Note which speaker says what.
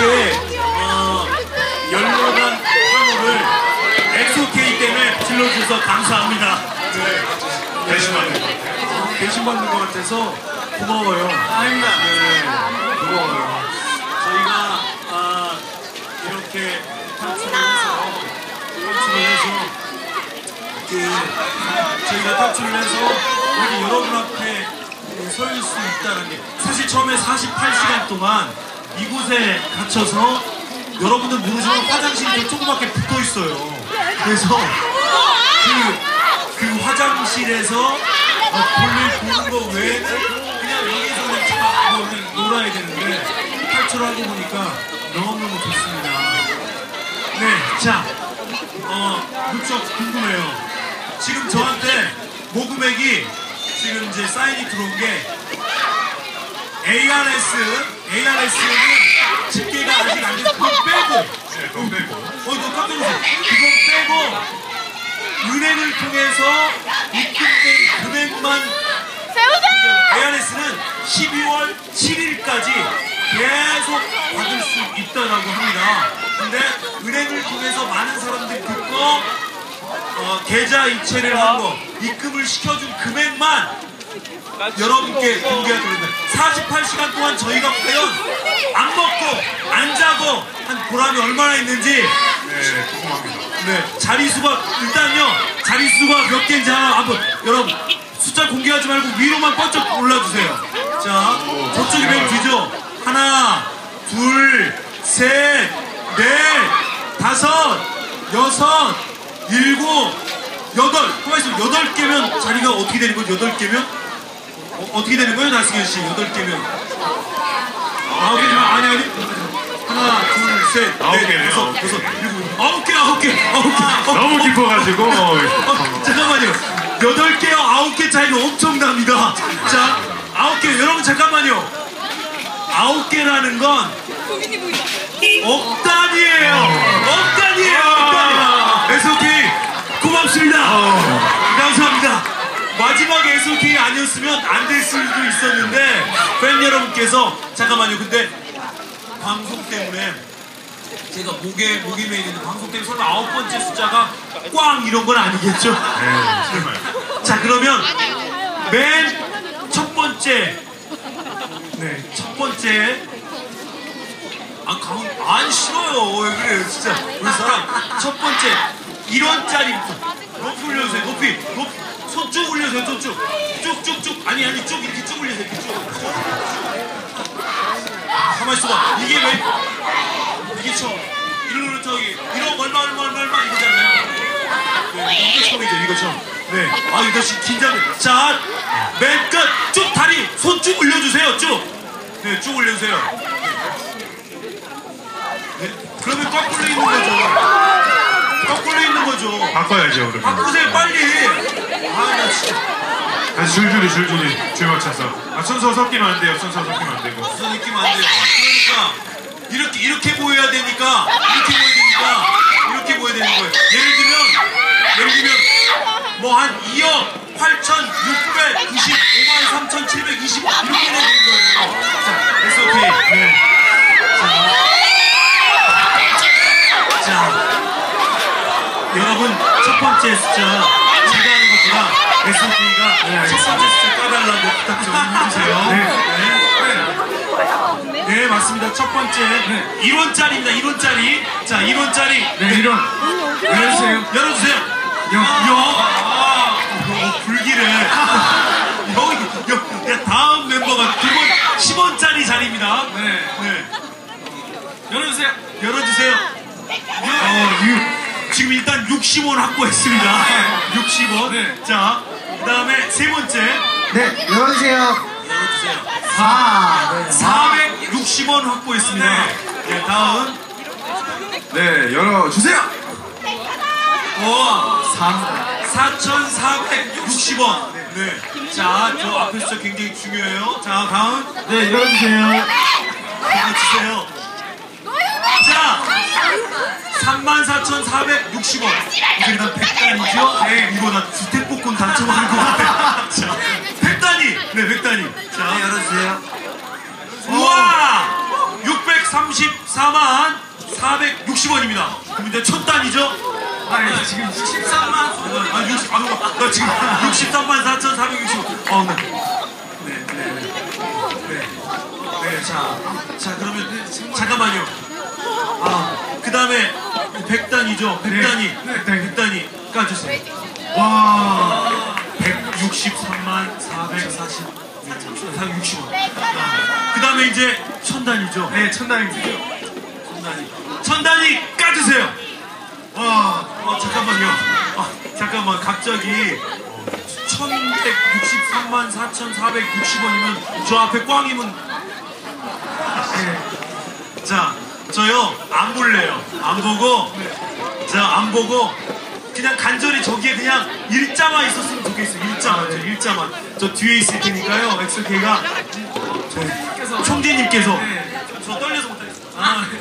Speaker 1: 이렇게, 어, 열렬한 환호를 엑소케이 때문에 질러주셔서 감사합니다. 네.
Speaker 2: 대신받는 것 같아요.
Speaker 1: 대신받는 것 같아서 고마워요.
Speaker 2: 아닙니다.
Speaker 1: 네, 고마워요. 저희가, 아, 이렇게 탈출을 해서, 탈출을 해서, 그 저희가 탈출을 해서 여기 여러분 앞에 설 수 있다는 게 사실 처음에 48시간 동안 이곳에 갇혀서 여러분들 모르지만 화장실이 저 조그맣게 붙어 있어요. 그래서 그, 그 화장실에서 어, 볼일 보는 거 외에는 그냥 여기서 그냥 쫙뭐 그냥 놀아야 되는데 탈출하고 보니까 너무너무 좋습니다. 네, 자, 어, 무척 궁금해요. 지금 저한테 모금액이 지금 이제 사인이 들어온 게 ARS, ARS는 집계가 아직 안 돼서 그거 빼고,
Speaker 2: 네, 돈 빼고.
Speaker 1: 어, 너 깜짝 놀랐어. 그거 빼고, 은행을 통해서 입금된 금액만 ARS는 12월 7일까지 계속 받을 수 있다라고 합니다. 근데 은행을 통해서 많은 사람들이 듣고 어, 계좌 이체를 한 거, 입금을 시켜준 금액만 여러분께 공개가 됩니다. 48시간 동안 저희가 과연 안 먹고 안 자고 한 보람이 얼마나 있는지
Speaker 2: 네, 궁금합니다.
Speaker 1: 네, 자리수가 일단요 자리수가 몇 개인지 하나 한번 여러분 숫자 공개하지 말고 위로만 번쩍 올라주세요. 자, 저쪽이 맨 뒤죠. 하나, 둘, 셋, 넷, 다섯, 여섯, 일곱, 여덟. 가만 있으면 여덟 개면 자리가 어떻게 되는 거죠? 여덟 개면 어, 어떻게 되는 거예요, 나승현 씨? 여덟 개면 아홉 개지만 아니 아니. 하나, 둘, 셋,
Speaker 2: 아홉
Speaker 1: 넷,
Speaker 2: 개네요,
Speaker 1: 다섯. 여섯, 일곱, 아홉 개, 아홉 개, 아홉 개. 어,
Speaker 2: 너무
Speaker 1: 어,
Speaker 2: 깊어가지고.
Speaker 1: 어, 잠깐만요. 여덟 개와 아홉 개 차이가 엄청납니다. 자, 아홉 개. 여러분 잠깐만요. 아홉 개라는 건 억 단위예요. 억 단위예요. 억 단위. SOK 고맙습니다. 감사합니다. 마지막 SOK 아니었으면 안 될 수도 있었는데 팬 여러분께서 잠깐만요. 근데 방송 때문에 제가 목에 목이 메이는데 방송 때문에 설마 아홉 번째 숫자가 꽝 이런 건 아니겠죠?
Speaker 2: 네, 정말.
Speaker 1: 자 그러면 맨 첫 번째 네 첫 번째 아 가만 안 싫어요 왜 그래요 진짜 우리 사람 첫 번째 1원짜리부터 높이 올려주세요 높이 높이 손쭉 올려주세요 손쭉 쭉쭉쭉 아니 아니 쭉 이렇게 쭉 올려주세요 이렇게 쭉 가만 있어봐 이게 왜 이게 처음 이런 저기 이런 얼마 얼마 얼마 얼마 이거잖아요 네, 이게 처음이죠, 이거 처음. 네. 아, 이거 씨, 긴장돼. 자, 맨 끝, 쭉 다리, 손 쭉 올려주세요, 쭉. 네, 쭉 올려주세요. 네, 그러면 거꾸로 있는 거죠. 거꾸로 있는 거죠.
Speaker 2: 바꿔야죠, 그러면.
Speaker 1: 바꾸세요, 빨리. 아, 나 진짜.
Speaker 2: 다시 줄줄이, 줄줄이. 줄 맞춰서. 아, 순서 섞이면 안 돼요. 순서 섞이면 안 되고.
Speaker 1: 무슨 느낌 안 돼요. 그러니까, 이렇게, 이렇게 보여야 되니까, 이렇게 보여야 되니까, 이렇게 보여야 되는 거예요. 예를 들면, 예를 들면, 뭐 한 2억 8,695만 3,720 이렇게 되는 거예요. 자, SOP. 네. 자, 자, 여러분 첫 번째 숫자 것보다 SOP가 첫 번째 숫자 까달라고 부탁 좀 해주세요.
Speaker 2: 네.
Speaker 1: 네. 네, 맞습니다. 첫 번째. 1원짜리입니다. 1원짜리. 자, 1원짜리.
Speaker 2: 네, 이런. 열어주세요.
Speaker 1: 열어주세요.
Speaker 2: 여.
Speaker 1: 여. 아, 어, 불길을. 여기, 여, 야, 다음 멤버가 두 번, 10원짜리 자리입니다.
Speaker 2: 네.
Speaker 1: 네.
Speaker 2: 열어주세요.
Speaker 1: 열어주세요. 어, 유, 지금 일단 60원 확보했습니다. 60원.
Speaker 2: 네.
Speaker 1: 자, 그 다음에 세 번째.
Speaker 3: 네, 열어주세요.
Speaker 1: 열어주세요.
Speaker 3: 4, 네,
Speaker 1: 460원 확보했습니다. 네, 다음.
Speaker 2: 네, 열어주세요.
Speaker 1: 오,
Speaker 3: 3,
Speaker 1: 4,460원. 네. 자, 저 앞에 숫자 굉장히 중요해요. 자, 다음.
Speaker 3: 네, 열어주세요.
Speaker 1: 이거 주세요. 자, 34,460원. 이제 그다음 100단이죠? 네, 이거 나 주택복권 당첨하는 것 같아. 자, 100단위. 네, 100단위. 자,
Speaker 3: 열어주세요.
Speaker 1: 우와! 634만 460원입니다. 그럼 이제 첫 단위죠?
Speaker 2: 아니, 지금 13만.
Speaker 1: 아, 60, 아, 나 지금 63만 4,460원. 어, 네. 네, 네, 네. 네. 네, 자, 자, 그러면, 잠깐만요. 아, 그 다음에 100단위죠? 100단위.
Speaker 2: 네,
Speaker 1: 100단위. 까주세요. 와, 163만 440. 460원. 그 다음에 이제 천단위죠?
Speaker 2: 네, 천단입니다.
Speaker 1: 천단위. 천단위 까주세요. 와, 어, 잠깐만요. 아, 잠깐만, 갑자기 1163만 4,460원이면 저 앞에 꽝이면. 네. 자, 저요, 안 볼래요. 안 보고, 자, 안 보고, 그냥 간절히 저기에 그냥 일자만 있었으면 좋겠어요. 일자만, 저 일자만. 저 뒤에 있을 테니까요, 엑스케이가. 저, 총재님께서. 저 떨려서 못하겠어요. 아, 네.